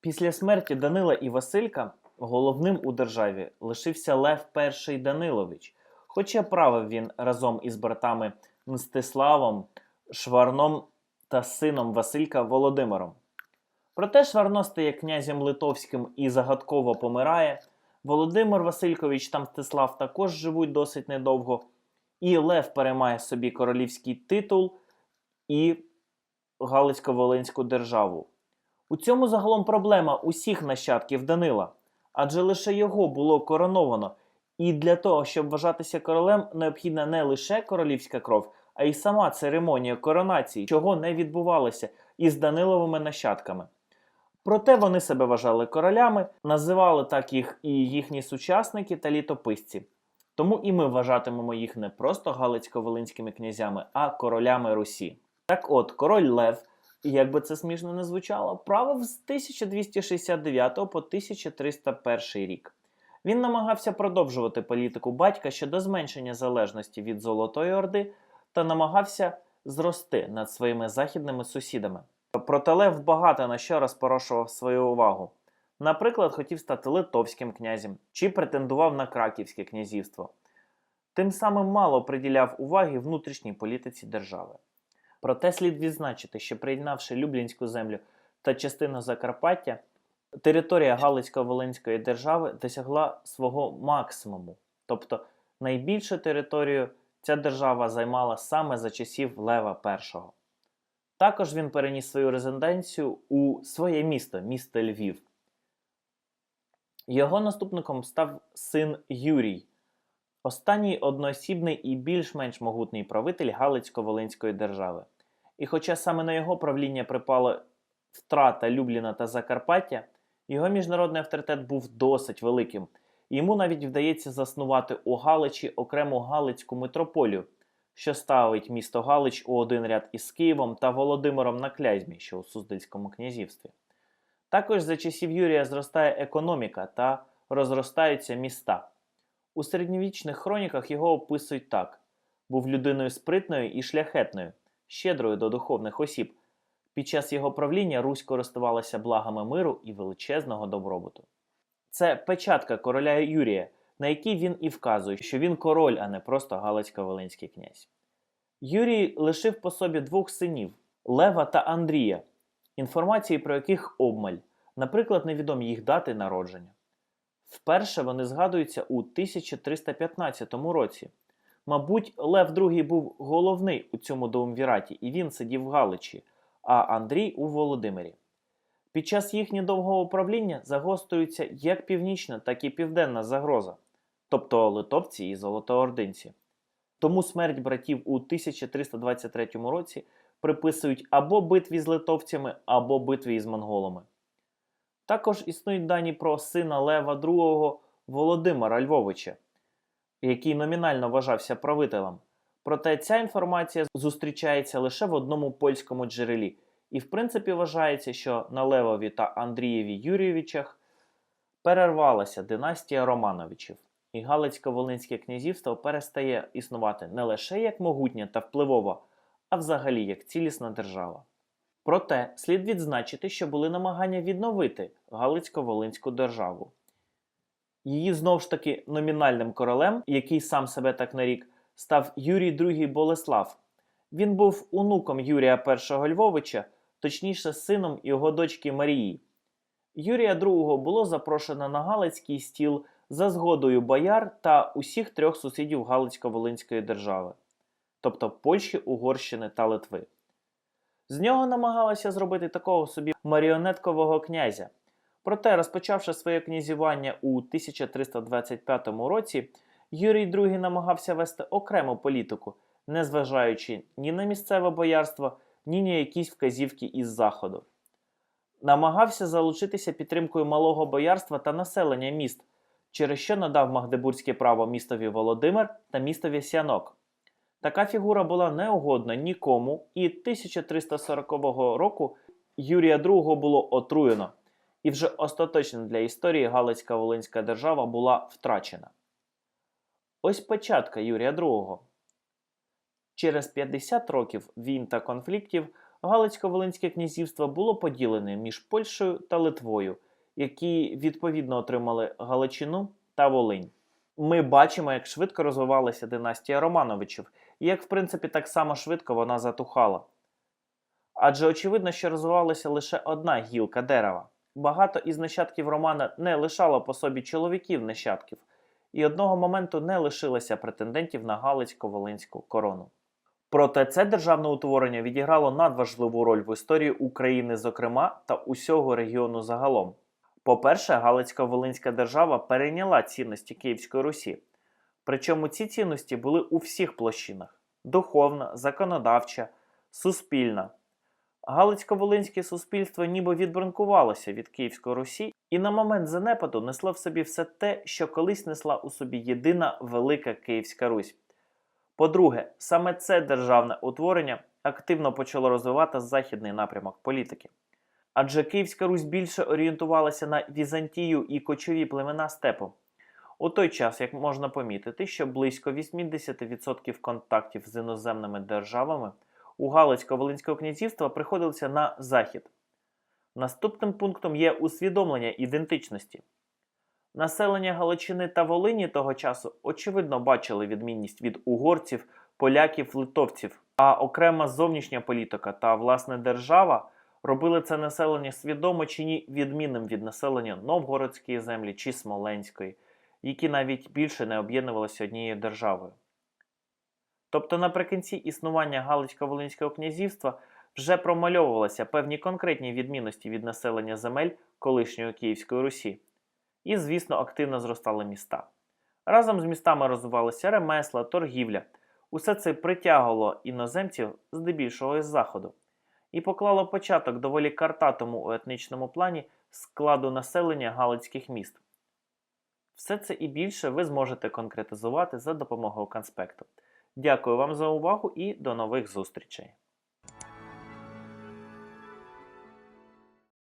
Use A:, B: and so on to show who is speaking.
A: Після смерті Данила і Василька головним у державі лишився Лев І Данилович, хоча правив він разом із братами Мстиславом, Шварном та сином Василька Володимиром. Проте Шварно стає князем Литовським і загадково помирає. Володимир Василькович та Мстислав також живуть досить недовго, і Лев переймає собі королівський титул і Галицько-Волинську державу. У цьому загалом проблема усіх нащадків Данила, адже лише його було короновано, і для того, щоб вважатися королем, необхідна не лише королівська кров, а й сама церемонія коронації, чого не відбувалося із Даниловими нащадками. Проте вони себе вважали королями, називали так їх і їхні сучасники та літописці. Тому і ми вважатимемо їх не просто галицько-волинськими князями, а королями Русі. Так от, король Лев, як би це смішно не звучало, правив з 1269 по 1301 рік. Він намагався продовжувати політику батька щодо зменшення залежності від Золотої Орди та намагався зрости над своїми західними сусідами. Проте Лев багато на що розпорошував свою увагу. Наприклад, хотів стати литовським князем чи претендував на краківське князівство. Тим самим мало приділяв уваги внутрішній політиці держави. Проте слід відзначити, що приєднавши Люблінську землю та частину Закарпаття, територія Галицько-Волинської держави досягла свого максимуму, тобто найбільшу територію ця держава займала саме за часів Лева І. Також він переніс свою резиденцію у своє місто, місто Львів. Його наступником став син Юрій, останній одноосібний і більш-менш могутній правитель Галицько-Волинської держави. І хоча саме на його правління припала втрата Любліна та Закарпаття, його міжнародний авторитет був досить великим. Йому навіть вдається заснувати у Галичі окрему Галицьку митрополію, що ставить місто Галич у один ряд із Києвом та Володимиром на Клязьмі, що у Суздальському князівстві. Також за часів Юрія зростає економіка та розростаються міста. У середньовічних хроніках його описують так: був людиною спритною і шляхетною, щедрою до духовних осіб. Під час його правління Русь користувалася благами миру і величезного добробуту. Це печатка короля Юрія, на якій він і вказує, що він король, а не просто Галицько-Волинський князь. Юрій лишив по собі двох синів Лева та Андрія, інформації про яких обмаль, наприклад, невідомі їх дати народження. Вперше вони згадуються у 1315 році. Мабуть, Лев II був головний у цьому доумвіраті, і він сидів в Галичі, а Андрій у Володимирі. Під час їхнього довгого правління загострюється як північна, так і південна загроза, тобто литовці і золотоординці. Тому смерть братів у 1323 році приписують або битві з литовцями, або битві із монголами. Також існують дані про сина Лева II Володимира Львовича, який номінально вважався правителем. Проте ця інформація зустрічається лише в одному польському джерелі, і в принципі вважається, що на Левові та Андрієві Юрійовичах перервалася династія Романовичів, і Галицько-Волинське князівство перестає існувати не лише як могутня та впливова, а взагалі як цілісна держава. Проте слід відзначити, що були намагання відновити Галицько-Волинську державу. Її знову ж таки номінальним королем, який сам себе так нарік, став Юрій II Болеслав. Він був онуком Юрія І Львовича, точніше сином його дочки Марії. Юрія II було запрошено на Галицький стіл за згодою бояр та усіх трьох сусідів Галицько-Волинської держави, тобто Польщі, Угорщини та Литви. З нього намагалися зробити такого собі маріонеткового князя. Проте, розпочавши своє князювання у 1325 році, Юрій II намагався вести окрему політику, незважаючи ні на місцеве боярство, ні на якісь вказівки із заходу. Намагався залучитися підтримкою малого боярства та населення міст, через що надав магдебурзьке право містові Володимир та містові Сянок. Така фігура була неугодна нікому, і 1340 року Юрія II було отруєно, і вже остаточно для історії Галицька Волинська держава була втрачена. Ось початка Юрія II. Через 50 років війн та конфліктів Галицько-Волинське князівство було поділене між Польщею та Литвою, які відповідно отримали Галичину та Волинь. Ми бачимо, як швидко розвивалася династія Романовичів, як, в принципі, так само швидко вона затухала. Адже очевидно, що розвивалася лише одна гілка дерева. Багато із нащадків Романа не лишало по собі чоловіків нащадків, і одного моменту не лишилося претендентів на Галицько-Волинську корону. Проте це державне утворення відіграло надважливу роль в історії України, зокрема, та усього регіону загалом. По-перше, Галицько-Волинська держава перейняла цінності Київської Русі. Причому ці цінності були у всіх площинах: духовна, законодавча, суспільна. Галицько-Волинське суспільство ніби відбранкувалося від Київської Русі і на момент занепаду несло в собі все те, що колись несла у собі єдина велика Київська Русь. По-друге, саме це державне утворення активно почало розвивати західний напрямок політики. Адже Київська Русь більше орієнтувалася на Візантію і кочові племена степу. У той час, як можна помітити, що близько 80% контактів з іноземними державами у Галицько-Волинського князівства приходилися на захід. Наступним пунктом є усвідомлення ідентичності. Населення Галичини та Волині того часу очевидно бачили відмінність від угорців, поляків, литовців, а окрема зовнішня політика та власне держава робили це населення свідомо чи ні відмінним від населення Новгородської землі чи Смоленської, які навіть більше не об'єднувалися однією державою. Тобто наприкінці існування Галицько-Волинського князівства вже промальовувалися певні конкретні відмінності від населення земель колишньої Київської Русі. І, звісно, активно зростали міста. Разом з містами розвивалися ремесла, торгівля. Усе це притягувало іноземців здебільшого із заходу і поклало початок доволі картатому у етнічному плані складу населення галицьких міст. Все це і більше ви зможете конкретизувати за допомогою конспекту. Дякую вам за увагу і до нових зустрічей!